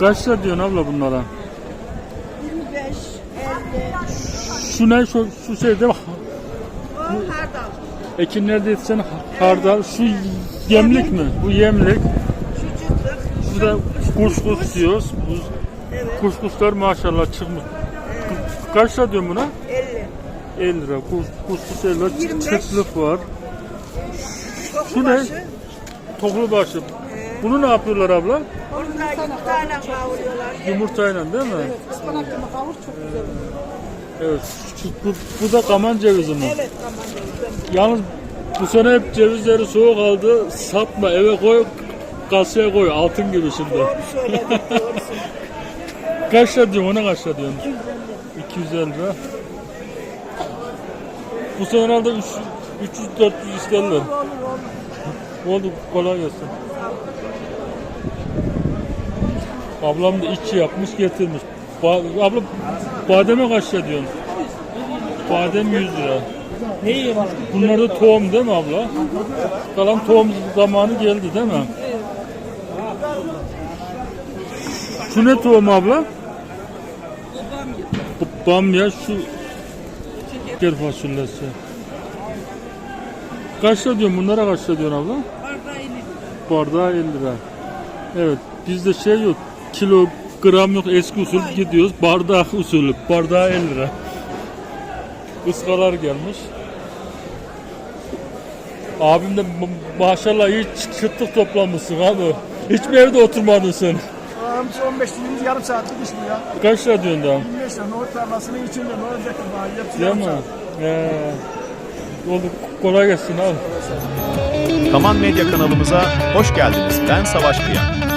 Kaç lira diyorsun abla bunlara? 25, 50. Şu ne şu, şu şeyde bak. O hardal. Ekinlerde yetişen hardal. Şu yemlik mi? Bu yemlik. Şu cıtlık. Bu da kuşkuş diyoruz. Bu Evet. kuşkuşlar maşallah çıkmış. Kaç lira diyorsun buna? 50. 50 lira. Kuş, kuşkuş 50 lira. 25. Çıtlık var. Toklu Şu ne? Toklu başı. Bunu ne yapıyorlar abla? Onu da yumurtayla kavuruyorlar. Yumurtayla değil mi? Ispanaklı kavur çok güzel. Evet. Şu, bu, bu da kaman cevizi mi? Evet tamam. evet. Yalnız bu sene hep cevizleri soğuk aldı. Satma eve koy kasaya koy altın gibi şimdi. Doğru söyledin. Doğru söyledin. Kaç lira diyorsun ona kaç lira diyorsun? 250 lira. Bu sene herhalde 300-400 isterler. Olur olur olur. Oldu kolay gelsin. Ablam da içi yapmış getirmiş. Ba- abla bademe kaç lira diyorsun? Badem 100 lira. Neyi var? Bunlar da tohum değil mi abla? Kalan tohum zamanı geldi değil mi? Şu ne tohum abla? Bu Bamya şu gel fasulyesi. Kaç lira diyorsun bunlara kaç lira diyorsun abla? Bardağı 50 lira. Evet bizde şey yok kilo gram yok eski usul gidiyoruz bardak usulü bardağı 50 lira. Iskalar gelmiş. Abim de ma- maşallah iyi çı- çıtlık toplamışsın abi. Hiç mi evde oturmadın sen? Ağamız 15 20 yarım saatlik iş bu ya. Kaç lira diyorsun daha? 25 lira nohut tarlasının içinde ne olacak ki daha hepsi Değil yarım mi? saat. Ee, oldu kolay gelsin abi. Kaman Medya kanalımıza hoş geldiniz. Ben Savaş Kıyan.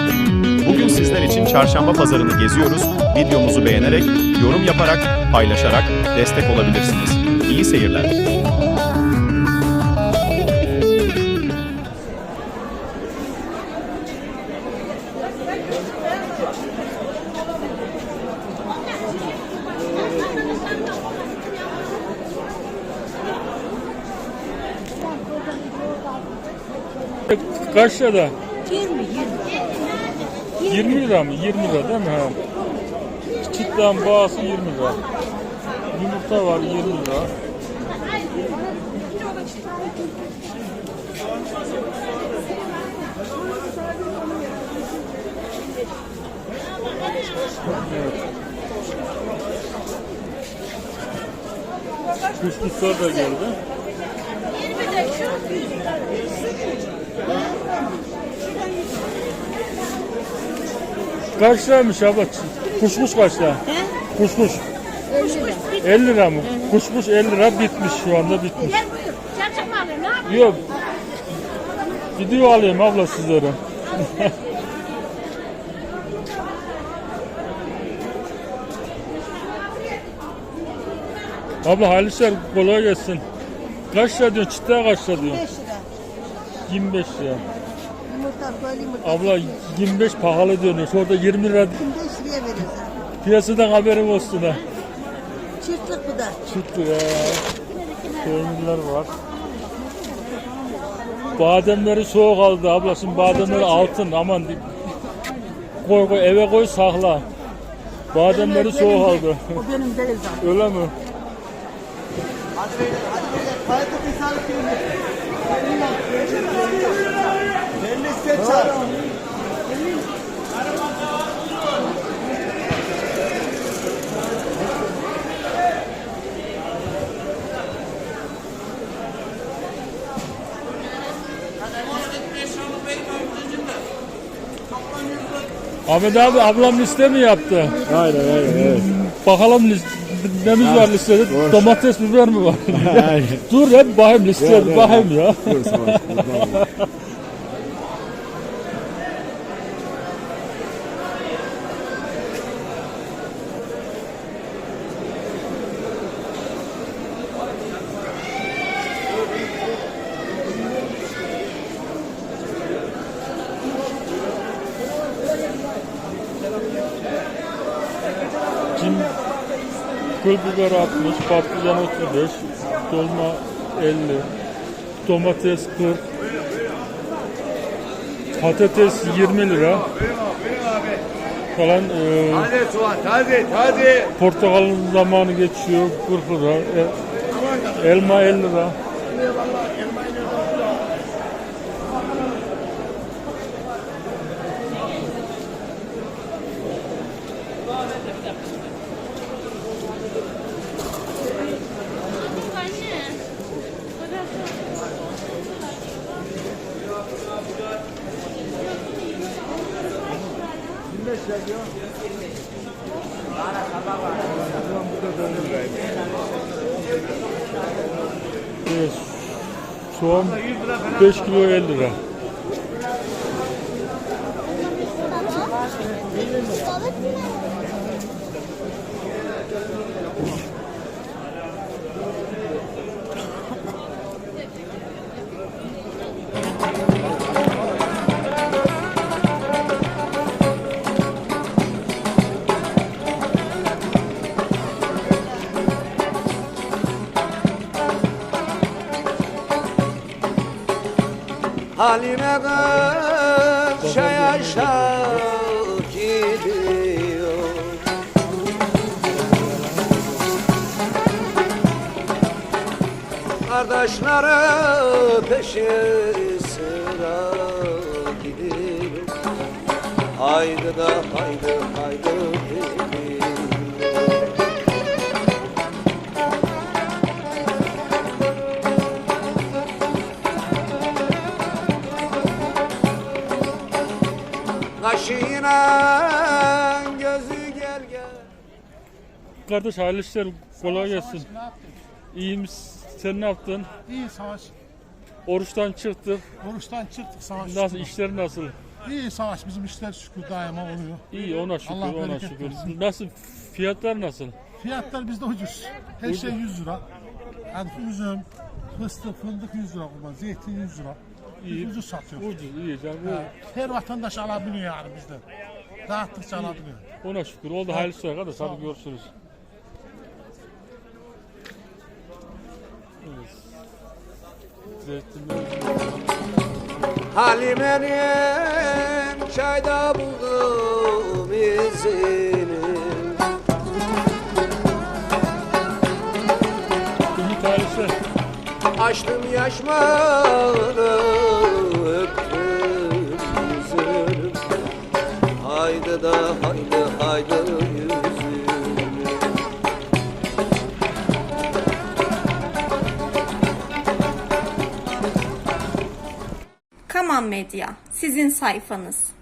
Sizler için çarşamba pazarını geziyoruz. Videomuzu beğenerek, yorum yaparak, paylaşarak destek olabilirsiniz. İyi seyirler. Kaç lira da? 20, 20. 20 lira mı? 20 lira değil mi? Ha. Çıtlağın bağısı 20 lira. Yumurta var 20 lira. Evet. Kuşkuşlar da geldi. Kaç liraymış abla? Kuşkuş kaç lira? Kuşkuş. 50 lira mı? Kuşkuş 50 lira bitmiş şu anda bitmiş. Gel buyur. Çarçak mı alıyorsun? Ne yapıyorsun? Yok. Video alayım abla sizlere. abla hayırlı işler kolay gelsin. Kaç lira diyorsun? Çıtaya kaç lira diyorsun? 5 lira. 25 lira. Yumurta. Abla 25 pahalı diyorsun. Orada 20 lira 25 liraya veriyoruz abi. piyasadan haberim olsun ha. Çırtlık bu da. Çıktı ya. Peynirler var. Bademleri soğuk aldı abla. Şimdi bademleri altın. Aman koy koy eve koy sakla. Bademleri soğuk aldı. O benim değil zaten. Öyle mi? Ahmet abi ablam liste mi yaptı? Aynen aynen evet. Bakalım liste, nemiz var listede? Domates, biber mi var? Dur hep bakayım listeye evet. bakayım ya. Cin kıl biber 60, patlıcan 35, dolma 50, domates 40, patates 20 lira, falan. E, hadi hadi. portakalın zamanı geçiyor 40 lira. E, elma 50 lira. Evet. Soğan 5 kilo 50 lira. Halime karşı yaşa gidiyor. Kardeşleri peşi sıra gidiyor. Haydi da haydi haydi Kardeş hayırlı işler kolay gelsin. İyi misin? Sen ne yaptın? İyi savaş. Oruçtan çıktık. Oruçtan çıktık savaş. Nasıl şükür. işler nasıl? İyi savaş bizim işler şükür daima oluyor. İyi ona şükür Allah ona şükür. versin. Nasıl fiyatlar nasıl? Fiyatlar bizde ucuz. Her şey 100 lira. Yani üzüm, fıstık, fındık 100 lira kurban, zeytin 100 lira. Biz İyi. ucuz satıyoruz. Ucuz iyi canım. Ha, Her vatandaş alabiliyor yani bizde. Dağıttıkça alabiliyor. Ona şükür. Oldu hayırlı işler kardeş. Hadi görüşürüz. Evet. Zeytinler. Halime'nin çayda buldum izini. Açtım yaşmanı Medya, sizin sayfanız.